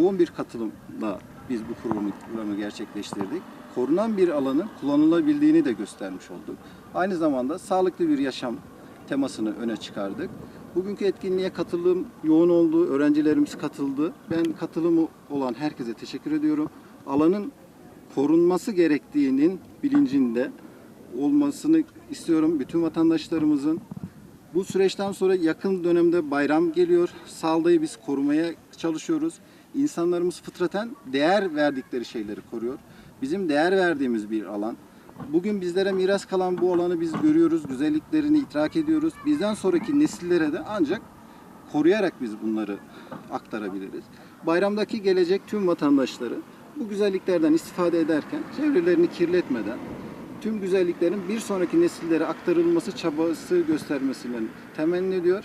Yoğun bir katılımla biz bu programı, programı gerçekleştirdik. Korunan bir alanın kullanılabildiğini de göstermiş olduk. Aynı zamanda sağlıklı bir yaşam temasını öne çıkardık. Bugünkü etkinliğe katılım yoğun oldu, öğrencilerimiz katıldı. Ben katılımı olan herkese teşekkür ediyorum. Alanın korunması gerektiğinin bilincinde olmasını istiyorum bütün vatandaşlarımızın. Bu süreçten sonra yakın dönemde bayram geliyor. Saldayı biz korumaya çalışıyoruz. İnsanlarımız fıtraten değer verdikleri şeyleri koruyor. Bizim değer verdiğimiz bir alan. Bugün bizlere miras kalan bu alanı biz görüyoruz, güzelliklerini idrak ediyoruz. Bizden sonraki nesillere de ancak koruyarak biz bunları aktarabiliriz. Bayramdaki gelecek tüm vatandaşları bu güzelliklerden istifade ederken çevrelerini kirletmeden tüm güzelliklerin bir sonraki nesillere aktarılması çabası göstermesini temenni ediyor.